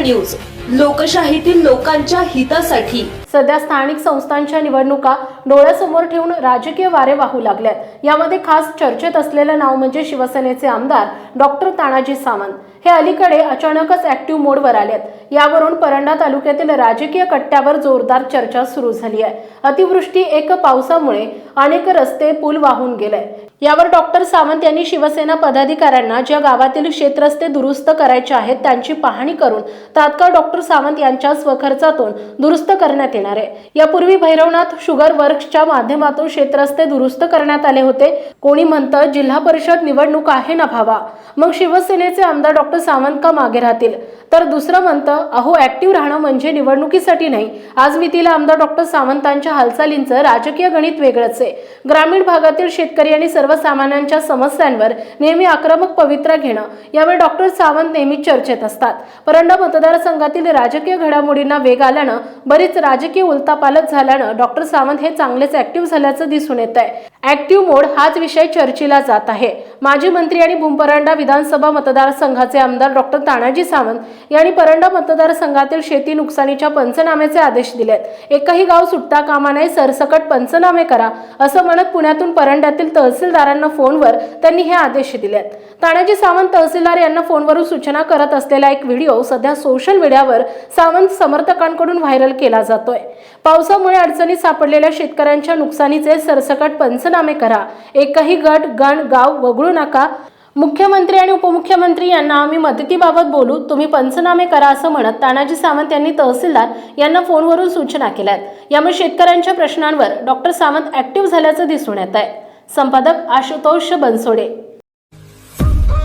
News. लोकशाहीतील लोकांच्या हितासाठी. सध्या स्थानिक संस्थांच्या निवडणुका डोळ्यासमोर ठेवून राजकीय वारे वाहू लागल्यात. यामध्ये खास चर्चेत असलेलं नाव म्हणजे शिवसेनेचे आमदार डॉक्टर तानाजी सावंत. हे अलीकडे अचानकच ऍक्टिव्ह मोडवर आलेत. यावरून परंडा तालुक्यातील राजकीय कट्ट्यावर जोरदार चर्चा सुरू झाली आहे अतिवृष्टी एक पावसामुळे अनेक रस्ते पूल वाहून गेले यावर डॉक्टर सावंत यांनी शिवसेना पदाधिकाऱ्यांना ज्या गावातील क्षेत्रस्ते दुरुस्त करायचे आहेत त्यांची पाहणी करून तात्काळ डॉक्टर सावंत यांच्या स्वखर्चातून दुरुस्त करण्यात येणार आहे. यापूर्वी भैरवनाथ शुगर वर्क्सच्या माध्यमातून क्षेत्रस्ते दुरुस्त करण्यात आले होते. कोणी म्हणतं जिल्हा परिषद निवडणूक आहे ना भावा. मग शिवसेनेचे आमदार डॉक्टर सावंत का मागे राहतील? तर दुसरं म्हणतं अहो ऍक्टिव्ह राहणं म्हणजे निवडणुकीसाठी नाही. आज मी तिला आमदार डॉक्टर सावंतांच्या हालचालींचं राजकीय गणित वेगळंच आहे. ग्रामीण भागातील शेतकरी आणि सर्व सर्वसामान्यांच्या समस्यांवर नेहमी आक्रमक पवित्रा घेणं. यावेळी डॉक्टर सावंत नेहमी चर्चेत असतात. परंडा मतदारसंघातील राजकीय घडामोडींना वेग आल्यानं बरीच राजकीय उलतापालत झाल्यानं डॉक्टर सावंत हे चांगलेच ऍक्टिव्ह झाल्याचं दिसून येत आहे ऍक्टिव्ह मोड हाच विषय चर्चेला जात आहे. माजी मंत्री आणि भूमपरांडा विधानसभा मतदारसंघाचे आमदार डॉक्टर तानाजी सावंत यांनी परंडा मतदारसंघातील शेती नुकसानीच्या पंचनाम्याचे आदेश दिलेत. एकही गाव सुटता कामा नये सरसकट पंचनामे करा असं म्हणत पुण्यातून परंड्यातील तहसीलदारांना फोनवर त्यांनी हे आदेश दिलेत. तानाजी सावंत तहसीलदार यांना फोनवरून सूचना करत असलेला एक व्हिडिओ सध्या सोशल मीडियावर सावंत समर्थकांकडून व्हायरल केला जातोय. पावसामुळे अडचणीत सापडलेल्या शेतकऱ्यांच्या नुकसानीचे सरसकट पंचनामे करा. एकही गट गण गाव वगळू नका. मुख्यमंत्री आणि उपमुख्यमंत्री यांना आम्ही मदतीबाबत बोलू. तुम्ही पंचनामे करा असं म्हणत तानाजी सावंत यांनी तहसीलदार यांना फोनवरून सूचना केल्यात. यामुळे शेतकऱ्यांच्या प्रश्नांवर डॉक्टर सावंत ऍक्टिव्ह झाल्याचं दिसून येत आहे संपादक आशुतोष बनसोडे.